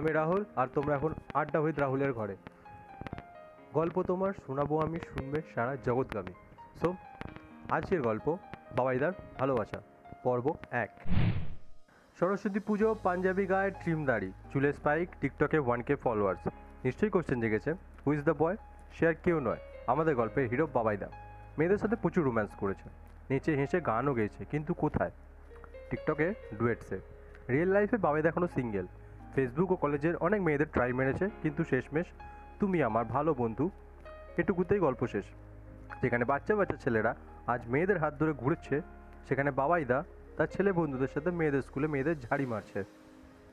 আমি রাহুল আর তোমরা এখন আড্ডা উইথ রাহুলের ঘরে। গল্প তোমার শোনাবো আমি, শুনবে সারা জগৎগামী। সো আজকের গল্প, বাবাইদার ভালোবাসা, পর্ব এক। সরস্বতী পুজো, পাঞ্জাবি গায়ে ট্রিম দাড়ি চুলে স্পাইক টিকটকে ওয়ান কে ফলোয়ার্স নিশ্চয়ই কোশ্চেন জেগেছে হু ইজ দ্য বয় সে আর কেউ নয়, আমাদের গল্পের হিরো বাবাইদা। মেয়েদের সাথে প্রচুর রোম্যান্স করেছে, নেচে হেসে গানও গেয়েছে, কিন্তু কোথায়? টিকটকে ডুয়েটসে রিয়েল লাইফে বাবাইদা এখনও সিঙ্গেল ফেসবুক ও কলেজের অনেক মেয়েদের ট্রাই মেরেছে, কিন্তু শেষমেশ তুমি আমার ভালো বন্ধু। এটুকুতেই গল্প শেষ। যেখানে বাচ্চা বাচ্চা ছেলেরা আজ মেয়েদের হাত ধরে ঘুরছে, সেখানে বাবাইদা তার ছেলে বন্ধুদের সাথে মেয়েদের স্কুলে মেয়েদের ঝাড়ি মারছে।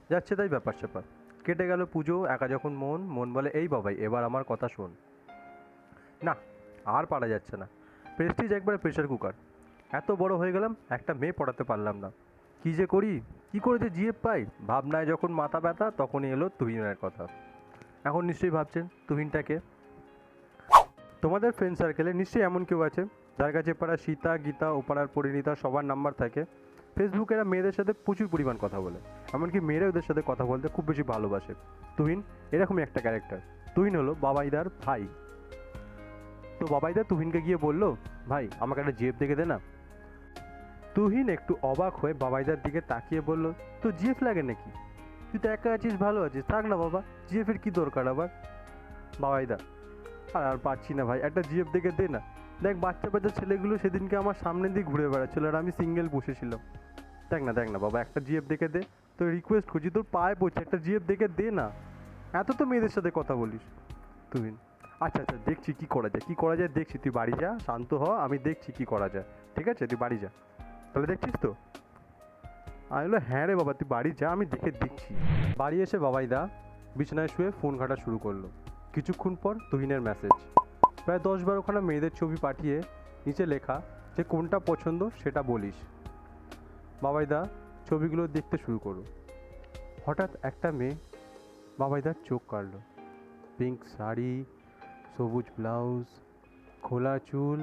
যাচ্ছে তাই ব্যাপার স্যাপার। কেটে গেল পুজো, একা যখন মন মন বলে, এই বাবাই, এবার আমার কথা শোন। না, আর পারা যাচ্ছে না। প্রেস্টিজ একবারে প্রেশার কুকার এত বড় হয়ে গেলাম, একটা মেয়ে পড়াতে পারলাম না। কী যে করি? কী করে যে জিএফ পাই? ভাবনায় যখন মাথা ব্যথা, তখনই এলো তুহিনের কথা। এখন নিশ্চয়ই ভাবছেন তুহিনটাকে তোমাদের ফ্রেন্ড সার্কেলে নিশ্চয়ই এমন কেউ আছে, যার কাছে পাড়া সীতা, গীতা ও পাড়ার পরিণীতা সবার নাম্বার থাকে। ফেসবুকে এরা মেয়েদের সাথে প্রচুর পরিমাণ কথা বলে। এমনকি মেয়েরা ওদের সাথে কথা বলতে খুব বেশি ভালোবাসে। তুহিন এরকমই একটা ক্যারেক্টার তুহিন হলো বাবাইদার ভাই। তো বাবাইদা তুহিনকে গিয়ে বলল, ভাই, আমাকে একটা জিএফ দেখে দে না। তুহিন একটু অবাক হয়ে বাবাইদার দিকে তাকিয়ে বলল তো জিএফ লাগে নাকি? তুই তো একা আছিস, ভালো আছিস। থাক না বাবা, জিএফের কি দরকার আবার? বাবাইদা, আর আর পাচ্ছি না ভাই, একটা জিএফ দেখে দে না। দেখ, বাচ্চা বাচ্চা ছেলেগুলো সেদিনকে আমার সামনে দিয়ে ঘুরে বেড়াচ্ছিল আর আমি সিঙ্গেল বসেছিলাম। দেখ না দেখ না বাবা, একটা জিএফ দেখে দে। তো রিকোয়েস্ট করছি তোর পায়ে পড়ছে, একটা জিএফ দেখে দে না। এত তো মেয়েদের সাথে কথা বলিস। তুহিন আচ্ছা আচ্ছা দেখছি কি করা যায়, কি করা যায়, দেখছি। তুই বাড়ি যা, শান্ত হ, আমি দেখছি কি করা যায়। ঠিক আছে, তুই বাড়ি যা। তাহলে দেখছিস তো? আমি বলল হ্যাঁ রে বাবা, তুই বাড়ি যা, আমি দেখে দিচ্ছি বাড়ি এসে বাবাইদা বিছানায় শুয়ে ফোন ঘাটা শুরু করল। কিছুক্ষণ পর তুহিনের মেসেজ প্রায় দশ বারোখানা মেয়েদের ছবি পাঠিয়ে নিচে লেখা যে, কোনটা পছন্দ সেটা বলিস। বাবাইদা ছবিগুলো দেখতে শুরু করো হঠাৎ একটা মেয়ে বাবাইদার চোখ কাটলো পিঙ্ক শাড়ি, সবুজ ব্লাউজ, খোলা চুল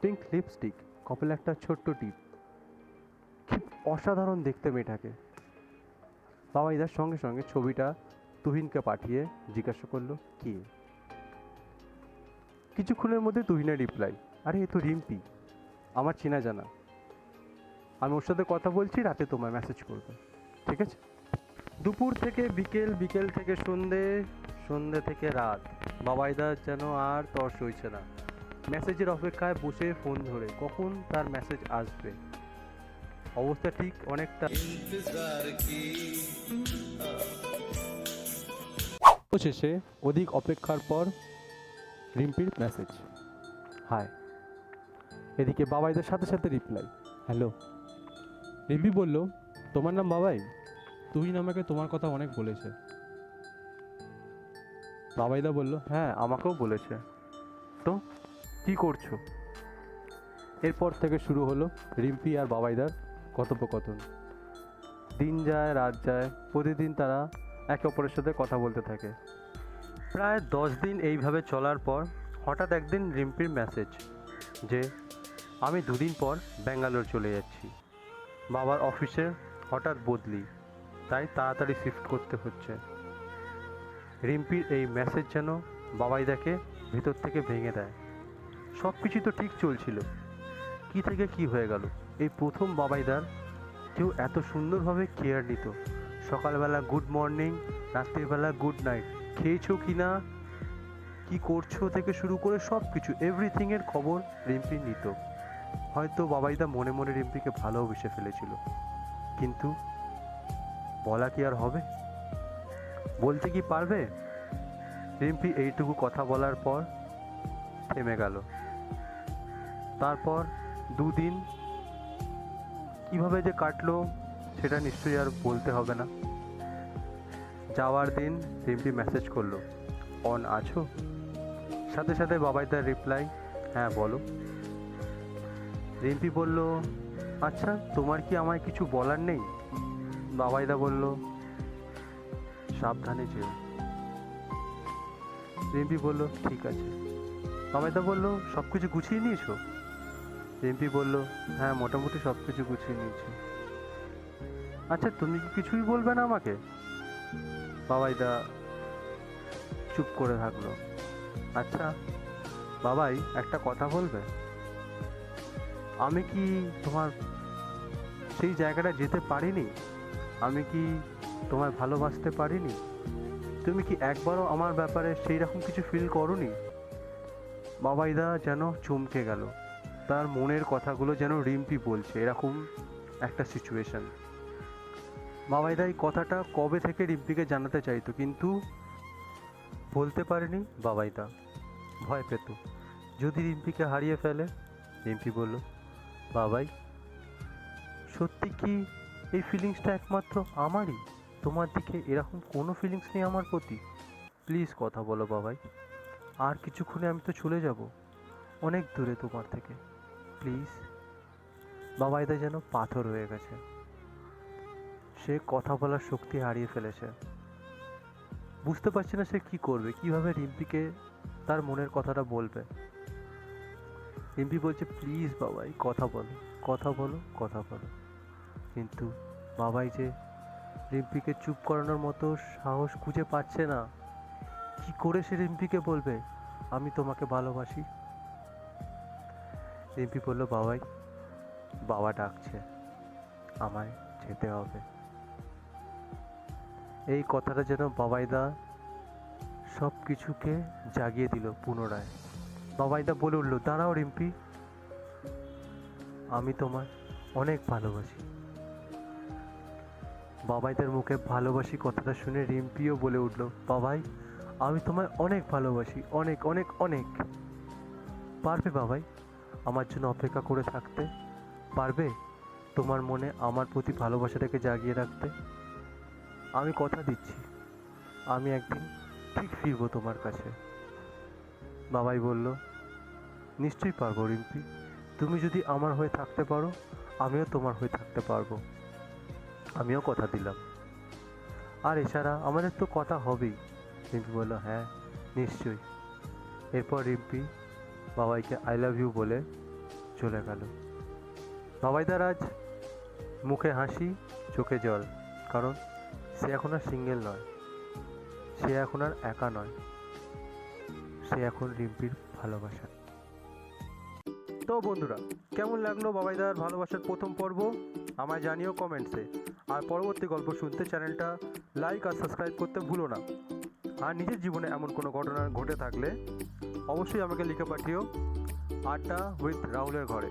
পিঙ্ক লিপস্টিক কপালে একটা ছোট্ট টিপ। অসাধারণ দেখতে মেয়েটাকে। বাবাইদার সঙ্গে সঙ্গে ছবিটা তুহিনকে পাঠিয়ে জিজ্ঞাসা করল, কে? কিছুক্ষণের মধ্যে তুহিনের রিপ্লাই, আরে, এ তো রিম্পি, আমার চেনা জানা। আমি ওর সাথে কথা বলছি, রাতে তোমায় মেসেজ করবে। ঠিক আছে? দুপুর থেকে বিকেল বিকেল থেকে সন্ধে সন্ধে থেকে রাত। বাবাইদার যেন আর তর সইছে না। মেসেজের অপেক্ষায় বসে ফোন ধরে, কখন তার মেসেজ আসবে? অবস্থা ঠিক অনেকটা। শেষে অধিক অপেক্ষার পর রিম্পির মেসেজ হাই এদিকে বাবাইদের সাথে সাথে রিপ্লাই হ্যালো রিম্পি বলল তোমার নাম বাবাই? তুহিন আমাকে তোমার কথা অনেক বলেছে। বাবাইদা বলল হ্যাঁ আমাকেও বলেছে। তো কি করছ? এরপর থেকে শুরু হলো রিম্পি আর বাবাইদার কথোপকথন। দিন যায়, রাত যায়, প্রতিদিন তারা একে অপরের সাথে কথা বলতে থাকে। প্রায় দশ দিন এইভাবে চলার পর হঠাৎ একদিন রিম্পির মেসেজ যে, আমি দুদিন পর ব্যাঙ্গালোর চলে যাচ্ছি। বাবার অফিসে হঠাৎ বদলি, তাই তাড়াতাড়ি শিফট করতে হচ্ছে। রিম্পির এই মেসেজ যেন বাবাইদাকে ভিতর থেকে ভেঙে দেয়। সব কিছু তো ঠিক চলছিল। কি থেকে কি হয়ে গেল? এই প্রথম বাবাইদার কেউ এত সুন্দরভাবে কেয়ার নিত। সকালবেলা গুড মর্নিং রাত্রিবেলা গুড নাইট খেয়েছো কি না? কি করছ থেকে শুরু করে সব কিছু এভরিথিংয়ের খবর রিম্পি নিত। হয়তো বাবাইদা মনে মনে রিম্পিকে ভালোবেসে ফেলেছিল। কিন্তু বলা কি আর হবে? বলতে কি পারবে? রিম্পি এইটুকু কথা বলার পর থেমে গেল। তারপর দুদিন কীভাবে যে কাটলো সেটা নিশ্চয়ই আর বলতে হবে না। যাওয়ার দিন রিম্পি মেসেজ করল, অন আছো? সাথে সাথে বাবাই তার রিপ্লাই হ্যাঁ বলো। রিম্পি বলল আচ্ছা তোমার কি আমায় কিছু বলার নেই? বাবাইদা বলল, সাবধানে যেও। রিম্পি বলল, ঠিক আছে। বাবাইদা বলল সব কিছু গুছিয়ে নিয়েছো? রিম্পি বলল হ্যাঁ মোটামুটি সব কিছু গুছিয়ে নিয়েছি। আচ্ছা তুমি কি কিছুই বলবে না আমাকে? বাবাইদা চুপ করে থাকল। আচ্ছা বাবাই, একটা কথা বলবে? আমি কি তোমার সেই জায়গাটা যেতে পারিনি? আমি কি তোমায় ভালোবাসতে পারিনি? তুমি কি একবারও আমার ব্যাপারে সেই রকম কিছু ফিল করনি? বাবাইদা যেন চমকে গেল। তার মনের কথাগুলো যেন রিম্পি বলছে, এরকম একটা সিচুয়েশন বাবাইদা এই কথাটা কবে থেকে রিম্পিকে জানাতে চাইতো, কিন্তু বলতে পারেনি বাবাইদা। ভয় পেত। যদি রিম্পিকে হারিয়ে ফেলে, রিম্পি বলল, বাবাই, সত্যি কি এই ফিলিংসটা একমাত্র আমারই? তোমার দিকে এরকম কোনো ফিলিংস নেই আমার প্রতি? প্লিজ কথা বলো বাবাই। আর কিছুক্ষণে আমি তো চলে যাব। অনেক দূরে তোমার থেকে। প্লিজ বাবাইদা যেন পাথর হয়ে গেছে। সে কথা বলার শক্তি হারিয়ে ফেলেছে। বুঝতে পারছে না সে কি করবে, কীভাবে রিম্পিকে তার মনের কথাটা বলবে। রিম্পি বলছে প্লিজ বাবাই কথা বলো কথা বলো কথা বলো। কিন্তু বাবাই যে রিম্পিকে চুপ করানোর মতো সাহস খুঁজে পাচ্ছে না, কি করে সে রিম্পিকে বলবে, আমি তোমাকে ভালোবাসি। রিম্পি বলল বাবাই। বাবা ডাকছে, আমায় যেতে হবে। এই কথাটা যেন বাবাইদা সব কিছুকে জাগিয়ে দিল পুনরায়। বাবাইদা বলে উঠল, দাঁড়াও রিম্পি, আমি তোমায় অনেক ভালোবাসি। বাবাইদের মুখে ভালোবাসি কথাটা শুনে রিম্পিও বলে উঠল, বাবাই, আমি তোমায় অনেক ভালোবাসি, অনেক অনেক অনেক। পারবে বাবাই? আমার জন্য অপেক্ষা করে থাকতে পারবে? তোমার মনে আমার প্রতি ভালোবাসাটাকে জাগিয়ে রাখতে? আমি কথা দিচ্ছি। আমি একদিন ঠিক ফিরবো তোমার কাছে। বাবাই বলল, নিশ্চয়ই পারব রিম্পি। তুমি যদি আমার হয়ে থাকতে পারো, আমিও তোমার হয়ে থাকতে পারব। আমিও কথা দিলাম। আর এছাড়া আমাদের তো কথা হবেই। রিম্পি বলল হ্যাঁ নিশ্চয়ই। এরপর রিম্পি বাবাইকে আই লাভ ইউ বলে চলে গেল। বাবাইদার আজ মুখে হাসি, চোখে জল, কারণ সে এখন আর সিঙ্গেল নয়, সে এখন আর একা নয়, সে এখন রিম্পির ভালোবাসা। তো বন্ধুরা, কেমন লাগল বাবাইদার ভালোবাসার প্রথম পর্ব? আমায় জানিও কমেন্টসে। আর পরবর্তী গল্প শুনতে চ্যানেলটা লাইক আর সাবস্ক্রাইব করতে ভুলো না। আর নিজের জীবনে এমন কোনো ঘটনা ঘটে থাকলে অবশ্যই আমাকে লিখে পাঠিও। আড্ডা উইথ রাহুলের ঘরে।